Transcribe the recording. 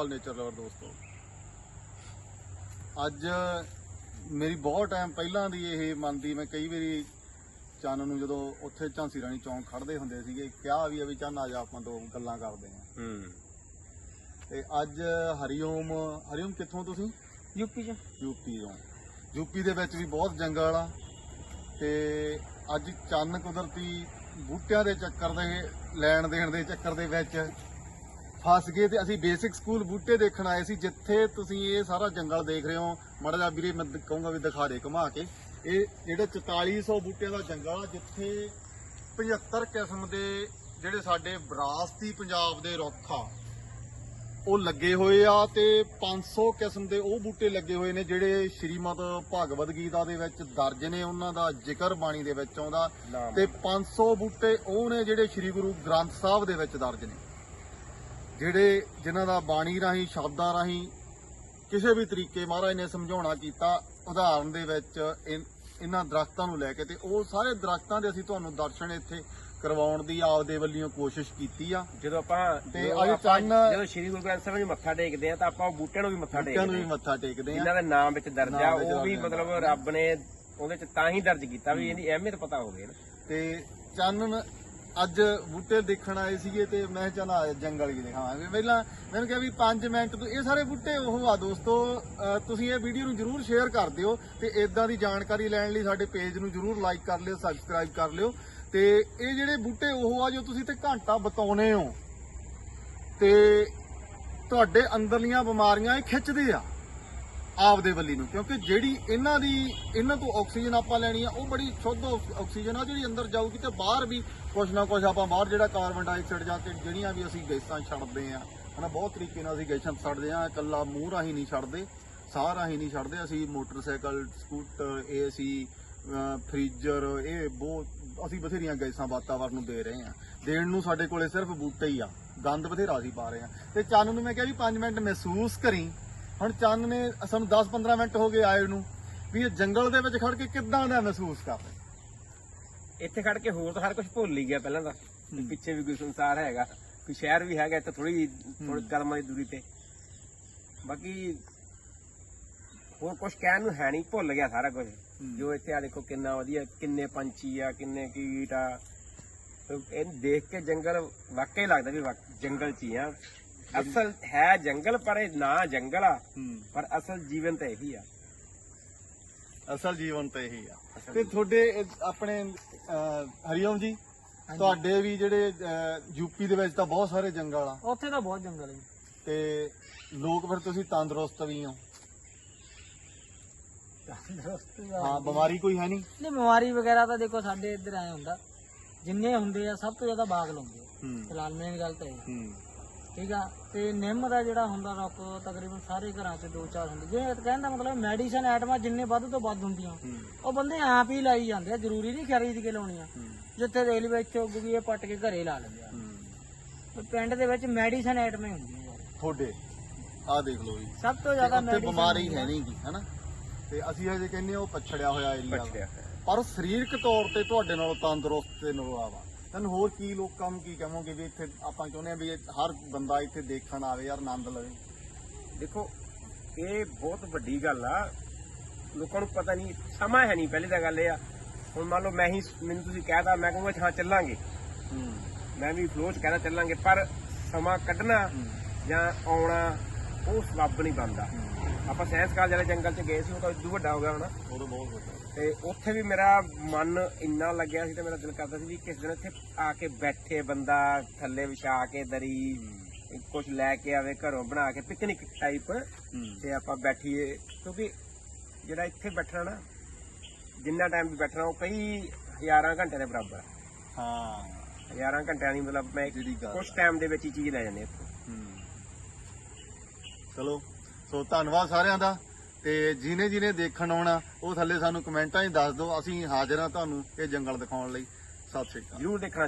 ਹਾਲ nature lover ਦੋਸਤੋ। ਅੱਜ ਮੇਰੀ ਬਹੁਤ ਟਾਈਮ ਪਹਿਲਾਂ ਦੀ ਇਹ ਮਨ ਦੀ ਮੈਂ ਕਈ ਵਾਰੀ ਚੰਨ ਨੂੰ ਜਦੋਂ ਉੱਥੇ ਝਾਂਸੀ ਰਾਣੀ ਚੌਂਕ ਖੜਦੇ ਹੁੰਦੇ ਸੀਗੇ ਕਿਹਾ ਵੀ ਆ ਵੀ ਚੰਨ ਆ ਜਾ ਆਪਾਂ ਦੋ ਗੱਲਾਂ ਕਰਦੇ ਆਂ ਹੂੰ। ਤੇ ਅੱਜ ਹਰੀਓਮ ਹਰੀਓਮ ਕਿੱਥੋਂ ਤੁਸੀਂ? ਯੂਪੀ ਚ। ਯੂਪੀ ਤੋਂ। ਯੂਪੀ ਦੇ ਵਿੱਚ ਵੀ ਬਹੁਤ ਜੰਗਲ ਆ। ਤੇ ਅੱਜ ਚੰਨ ਕੁਦਰਤੀ ਬੂਟਿਆਂ ਦੇ ਚੱਕਰ ਦੇ ਲੈਣ ਦੇਣ ਦੇ ਚੱਕਰ ਦੇ ਵਿੱਚ ਫਸ ਗਏ ਤੇ ਅਸੀਂ ਬੇਸਿਕ ਸਕੂਲ ਬੂਟੇ ਦੇਖਣ ਆਏ ਸੀ ਜਿੱਥੇ ਤੁਸੀਂ ਇਹ ਸਾਰਾ ਜੰਗਲ ਦੇਖ ਰਹੇ ਹੋ। ਮਾੜਾ ਜਿਹਾ ਵੀਰੇ ਮੈਂ ਕਹੂੰਗਾ ਵੀ ਦਿਖਾ ਦੇ ਘੁਮਾ ਕੇ। ਇਹ ਜਿਹੜੇ 4400 ਬੂਟਿਆਂ ਦਾ ਜੰਗਲ ਆ ਜਿੱਥੇ 75 ਕਿਸਮ ਦੇ ਜਿਹੜੇ ਸਾਡੇ ਵਿਰਾਸਤੀ ਪੰਜਾਬ ਦੇ ਰੁੱਖ ਆ ਉਹ ਲੱਗੇ ਹੋਏ ਆ ਤੇ 500 ਕਿਸਮ ਦੇ ਉਹ ਬੂਟੇ ਲੱਗੇ ਹੋਏ ਨੇ ਜਿਹੜੇ ਸ਼੍ਰੀਮਦ ਭਗਵਦ ਗੀਤਾ ਦੇ ਵਿੱਚ ਦਰਜ ਨੇ ਉਹਨਾਂ ਦਾ ਜ਼ਿਕਰ ਬਾਣੀ ਦੇ ਵਿੱਚ ਆਉਂਦਾ ਤੇ 500 ਬੂਟੇ ਉਹ ਨੇ ਜਿਹੜੇ ਸ੍ਰੀ ਗੁਰੂ ਗ੍ਰੰਥ ਸਾਹਿਬ ਦੇ ਵਿੱਚ ਦਰਜ ਨੇ। ਜਿਹੜੇ ਜਿਨ੍ਹਾਂ ਦਾ ਬਾਣੀ ਰਾਹੀਂ ਸ਼ਬਦਾਂ ਰਾਹੀਂ ਕਿਸੇ ਵੀ ਤਰੀਕੇ ਮਹਾਰਾਜ ਨੇ ਸਮਝਾਉਣਾ ਕੀਤਾ ਉਦਾਹਰਨ ਦੇ ਵਿੱਚ ਇਹਨਾਂ ਦਰਖਤਾਂ ਨੂੰ ਲੈ ਕੇ ਤੇ ਉਹ ਸਾਰੇ ਦਰਖਤਾਂ ਦੇ ਅਸੀਂ ਤੁਹਾਨੂੰ ਦਰਸ਼ਨ ਇੱਥੇ ਕਰਵਾਉਣ ਦੀ ਆਪਦੇ ਵੱਲੋਂ ਕੋਸ਼ਿਸ਼ ਕੀਤੀ ਆ। ਜਦੋਂ ਆਪਾਂ ਤੇ ਅੱਜ ਚੰਨ- ਜਦੋਂ ਸ਼੍ਰੀ ਗੁਰੂ ਗ੍ਰੰਥ ਸਾਹਿਬ ਨੂੰ ਮੱਥਾ ਟੇਕਦੇ ਆ ਤਾਂ ਆਪਾਂ ਉਹ ਬੂਟਿਆਂ ਨੂੰ ਵੀ ਮੱਥਾ ਬੂਟਿਆਂ ਨੂੰ ਟੇਕਦੇ ਵੀ ਆ। ਮੱਥਾ ਟੇਕਦੇ ਆ। ਇਹਨਾਂ ਦੇ ਨਾਮ ਵਿੱਚ ਦਰਜ ਆ ਉਹ ਵੀ ਆ। ਮਤਲਬ ਰੱਬ ਨੇ ਉਹਦੇ ਚ ਤਾਂ ਹੀ ਦਰਜ ਕੀਤਾ ਵੀ ਇਹਦੀ ਅਹਿਮੀਅਤ ਪਤਾ ਹੋਵੇ ਨਾ। ਤੇ ਚੰਨ ਅੱਜ ਬੂਟੇ ਦੇਖਣ ਆਏ ਸੀਗੇ ਤੇ ਮੈਂ ਕਿਹਾ ਚੱਲ ਆ ਜੰਗਲ ਹੀ ਦਿਖਾਵਾਂਗੇ ਪਹਿਲਾਂ ਮੈਨੂੰ ਕਿਹਾ ਵੀ 5 ਮਿੰਟ ਤੋਂ, ਇਹ ਸਾਰੇ ਬੂਟੇ ਉਹ ਆ ਦੋਸਤੋ ਤੁਸੀਂ ਇਹ ਵੀਡੀਓ ਨੂੰ ਜਰੂਰ ਸ਼ੇਅਰ ਕਰ ਦਿਓ ਤੇ ਇਦਾਂ ਦੀ ਜਾਣਕਾਰੀ ਲੈਣ ਲਈ ਸਾਡੇ ਪੇਜ ਨੂੰ ਜਰੂਰ ਲਾਈਕ ਕਰ ਲਿਓ ਸਬਸਕ੍ਰਾਈਬ ਕਰ ਲਿਓ। ਤੇ ਇਹ ਜਿਹੜੇ ਬੂਟੇ ਉਹ ਆ ਜੋ ਤੁਸੀਂ ਤੇ ਘੰਟਾ ਬਤਾਉਨੇ ਹੋ। ਤੇ ਤੁਹਾਡੇ ਅੰਦਰਲੀਆਂ ਬਿਮਾਰੀਆਂ ਇਹ ਖਿੱਚਦੇ ਆ। ਆਪਦੇ ਵੱਲੀ ਨੂੰ, ਕਿਉਂਕਿ ਜਿਹੜੀ ਇਹਨਾਂ ਦੀ, ਇਹਨਾਂ ਤੋਂ ਆਕਸੀਜਨ ਆਪਾਂ ਲੈਣੀ ਆ, ਉਹ ਬੜੀ ਸ਼ੁੱਧ ਆਕ- ਆਕਸੀਜਨ ਆ, ਜਿਹੜੀ ਅੰਦਰ ਜਾਊਗੀ ਤੇ ਬਾਹਰ ਵੀ ਕੁਝ ਨਾ ਕੁਝ ਆਪਾਂ ਬਾਹਰ ਜਿਹੜਾ ਕਾਰਬਨ ਡਾਈਆਕਸਾਈਡ ਜਾਂ ਕੇ ਜਿਹੜੀਆਂ ਵੀ ਅਸੀਂ ਗੈਸਾਂ ਛੱਡਦੇ ਆ, ਹਨਾ, ਬਹੁਤ ਤਰੀਕੇ ਨਾਲ ਅਸੀਂ ਗੈਸਾਂ ਛੱਡਦੇ ਆ, ਇਕੱਲਾ ਮੂੰਹ ਰਾਹੀਂ ਨਹੀਂ ਛੱਡਦੇ, ਸਾਹ ਰਾਹੀਂ ਨਹੀਂ ਛੱਡਦੇ, ਅਸੀਂ ਮੋਟਰਸਾਈਕਲ, ਸਕੂਟਰ ਏਸੀ ਫ੍ਰੀਜਰ, ਇਹ ਬਹੁਤ, ਅਸੀਂ ਬਥੇਰੀਆਂ ਗੈਸਾਂ ਵਾਤਾਵਰਨ ਨੂੰ ਦੇ ਰਹੇ ਆ। ਦੇਣ ਨੂੰ ਸਾਡੇ ਕੋਲੇ ਸਿਰਫ ਬੂਟੇ ਹੀ ਆ, ਗੰਦ ਬਥੇਰਾ ਅਸੀਂ ਪਾ ਰਹੇ ਆ। ਤੇ ਚੰਨ ਨੂੰ ਮੈਂ ਕਿਹਾ ਵੀ 5 ਮਿੰਟ ਮਹਿਸੂਸ ਕਰੀ ਹੁਣ ਚੰਨ ਨੇ ਸਾਨੂੰ 10-15 ਮਿੰਟ ਹੋ ਗਏ ਆਏ ਨੂੰ ਵੀ ਇਹ ਜੰਗਲ ਦੇ ਵਿੱਚ ਖੜ ਕੇ ਕਿੱਦਾਂ ਦਾ ਮਹਿਸੂਸ ਕਰ ਰਹੇ? ਇੱਥੇ ਖੜ ਕੇ ਹੋਰ ਤਾਂ ਹਰ ਕੁਝ ਭੁੱਲ ਹੀ ਗਿਆ ਪਹਿਲਾਂ ਤਾਂ। ਪਿੱਛੇ ਵੀ ਕੋਈ ਸੰਸਾਰ ਹੈਗਾ ਕੋਈ ਸ਼ਹਿਰ ਵੀ ਹੈਗਾ ਇੱਥੇ ਥੋੜੀ ਥੋੜੀ ਕਦਮਾਂ ਦੀ ਦੂਰੀ ਤੇ। ਬਾਕੀ ਹੋਰ ਕੁਝ ਕਹਿਣ ਨੂੰ ਹੈ ਨਹੀਂ ਭੁੱਲ ਗਿਆ ਸਾਰਾ ਕੁਝ। ਜੋ ਇੱਥੇ ਆ ਦੇਖੋ ਕਿੰਨਾ ਵਧੀਆ ਕਿੰਨੇ ਪੰਛੀ ਆ ਕਿੰਨੇ ਕੀਟ ਆ। ਇਹ ਦੇਖ ਕੇ ਜੰਗਲ ਵਾਕਈ ਲੱਗਦਾ ਵੀ ਜੰਗਲ ਚ ਹੀ ਆ। ਅਸਲ ਹੈ ਜੰਗਲ ਪਰ ਇਹ ਨਾ ਜੰਗਲ ਆ। ਪਰ ਅਸਲ ਜੀਵਨ ਤਾਂ ਇਹੀ ਆ। ਅਸਲ ਜੀਵਨ ਤਾਂ ਇਹੀ ਆ। ਤੇ ਤੁਹਾਡੇ ਇਹ ਆਪਣੇ ਅਹ, ਹਰੀਓਮ ਜੀ ਤੁਹਾਡੇ ਵੀ ਜਿਹੜੇ ਯੂਪੀ ਦੇ ਵਿੱਚ ਤਾਂ ਬਹੁਤ ਸਾਰੇ ਜੰਗਲ ਆ। ਉੱਥੇ ਤਾਂ ਬਹੁਤ ਜੰਗਲ ਹੈ ਤੇ ਲੋਕ ਫਿਰ ਤੁਸੀਂ ਤੰਦਰੁਸਤ ਵੀ ਹੋ। ਤੰਦਰੁਸਤ ਹਾਂ ਬਿਮਾਰੀ ਕੋਈ ਹੈ ਨਹੀਂ? ਨਹੀਂ ਬਿਮਾਰੀ ਵਗੈਰਾ ਤਾਂ ਦੇਖੋ ਸਾਡੇ ਇੱਧਰ ਆਏ ਹੁੰਦਾ। ਜਿੰਨੇ ਹੁੰਦੇ ਆ ਸਭ ਤੋਂ ਜ਼ਿਆਦਾ ਬਾਗ ਲਾਉਂਦੇ ਆ। ਹੂੰ। ਫਿਲਹਾਲ ਮੇਨ ਗੱਲ ਤਾਂ ਇਹ ਹੂੰ। ਠੀਕ ਆ? ਤੇ ਨਿੰਮ ਦਾ ਜਿਹੜਾ ਹੁੰਦਾ ਰੁੱਖ ਤਕਰੀਬਨ ਸਾਰੇ ਘਰਾਂ 'ਚ ਦੋ ਚਾਰ ਹੁੰਦੇ। ਜੇ ਕਹਿੰਦਾ ਮਤਲਬ ਮੈਡੀਸਨ ਆਈਟਮਾਂ ਜਿੰਨੇ ਵੱਧ ਤੋਂ ਵੱਧ ਹੁੰਦੀਆਂ ਉਹ ਬੰਦੇ ਆਪ ਹੀ ਲਾਈ ਜਾਂਦੇ ਆ ਜ਼ਰੂਰੀ ਨਹੀਂ ਖਰੀਦ ਕੇ ਲਾਉਣੀਆਂ ਜਿੱਥੇ ਰੇਲਵੇ ਵਿੱਚ ਉੱਗੂਗੀ ਇਹ ਪੱਟ ਕੇ ਘਰੇ ਲਾ ਲੈਂਦੇ ਆ। ਪਿੰਡ ਦੇ ਵਿੱਚ ਮੈਡੀਸਨ ਆਈਟਮਾਂ ਹੀ ਹੁੰਦੀਆਂ ਤੁਹਾਡੇ ਆਹ ਦੇਖ ਲਓ ਜੀ। ਸਭ ਤੋਂ ਜ਼ਿਆਦਾ medicine ਬਿਮਾਰੀ ਹੈ ਆ। ਨਹੀਂ ਗੀ ਹਨਾ? ਤੇ ਅਸੀਂ ਹਜੇ ਕਹਿੰਦੇ ਉਹ ਪਛੜਿਆ ਹੋਇਆ ਏਰੀਆ ਪਰ ਸਰੀਰਕ ਤੌਰ ਤੇ ਤੁਹਾਡੇ ਨਾਲੋਂ ਤੰਦਰੁਸਤ ਤੇ ਨਰਵਾ ਤੈਨੂੰ ਹੋਰ ਕੀ ਲੋਕਾਂ ਨੂੰ ਕੀ ਕਹੋਗੇ ਵੀ ਇੱਥੇ ਆਪਾਂ ਚਾਹੁੰਦੇ ਆ ਵੀ ਇਹ ਹਰ ਬੰਦਾ ਇੱਥੇ ਦੇਖਣ ਆਵੇ ਯਾਰ ਆਨੰਦ ਲਵੇ? ਦੇਖੋ ਇਹ ਬਹੁਤ ਵੱਡੀ ਗੱਲ ਆ। ਲੋਕਾਂ ਨੂੰ ਪਤਾ ਨਹੀਂ ਸਮਾਂ ਹੈ ਨਹੀਂ ਪਹਿਲੀ ਤਾਂ ਗੱਲ ਇਹ ਆ। ਹੁਣ ਮੰਨ ਲਓ ਮੈਂ ਹੀ ਮੈਨੂੰ ਤੁਸੀਂ ਕਹਿਤਾ ਮੈਂ ਕਹੂੰਗਾ ਹਾਂ ਚੱਲਾਂਗੇ। ਮੈਂ ਵੀ ਫਲੋ ਚ ਕਹਿਣਾ ਚੱਲਾਂਗੇ ਪਰ ਸਮਾਂ ਕੱਢਣਾ ਜਾਂ ਆਉਣਾ ਉਹ ਸਬੱਬ ਨਹੀਂ ਬਣਦਾ। ਆਪਾਂ ਸਾਇੰਸ ਕਾਲਜ ਵਾਲੇ ਜੰਗਲ ਚ ਗਏ ਸੀ ਉਹ ਤਾਂ ਇਦੋਂ ਵੱਡਾ ਹੋ ਗਿਆ ਹੋਣਾ। ਉਹ ਤਾਂ ਬਹੁਤ ਵੱਡਾ। ਤੇ ਉੱਥੇ ਵੀ ਮੇਰਾ ਮਨ ਇੰਨਾ ਲੱਗਿਆ ਸੀ ਤੇ ਮੇਰਾ ਦਿਲ ਕਰਦਾ ਸੀ ਵੀ ਕਿਸ ਦਿਨ ਇੱਥੇ ਆ ਕੇ ਬੈਠੇ ਬੰਦਾ ਥੱਲੇ ਵਿਛਾ ਕੇ ਦਰੀ ਕੁਝ ਲੈ ਕੇ ਆਵੇ ਘਰੋਂ ਬਣਾ ਕੇ ਪਿਕਨਿਕ ਟਾਈਪ ਤੇ ਆਪਾਂ ਬੈਠੀਏ ਕਿਉਂਕਿ ਜਿਹੜਾ ਇੱਥੇ ਬੈਠਣਾ ਨਾ ਜਿੰਨਾ ਟਾਈਮ ਵੀ ਬੈਠਣਾ ਉਹ ਕਈ ਹਜ਼ਾਰਾਂ ਘੰਟੇ ਦੇ ਬਰਾਬਰ। ਹਾਂ। ਹਜ਼ਾਰਾਂ ਘੰਟਿਆਂ ਦੀ ਮਤਲਬ ਮੈਂ ਜਿਹੜੀ ਗੱਲ ਕੁਝ ਟਾਈਮ ਦੇ ਵਿੱਚ ਹੀ ਚੀਜ਼ ਲੈ ਜਾਂਦੇ ਇੱਥੋਂ। ਹੂੰ। ਚਲੋ। ਸੋ ਧੰਨਵਾਦ ਸਾਰਿਆਂ ਦਾ ਤੇ ਜਿਨੇ ਜਿਨੇ ਦੇਖਣ ਆਉਣਾ, ਉਹ ਥੱਲੇ ਸਾਨੂੰ ਕਮੈਂਟਾਂ 'ਚ ਦੱਸ ਦਿਓ, ਅਸੀਂ ਹਾਜ਼ਰ ਹਾਂ ਤੁਹਾਨੂੰ ਇਹ ਜੰਗਲ ਦਿਖਾਉਣ ਲਈ। ਸਤਿ ਸ਼੍ਰੀ ਅਕਾਲ। ਜ਼ਰੂਰ ਦੇਖਣਾ।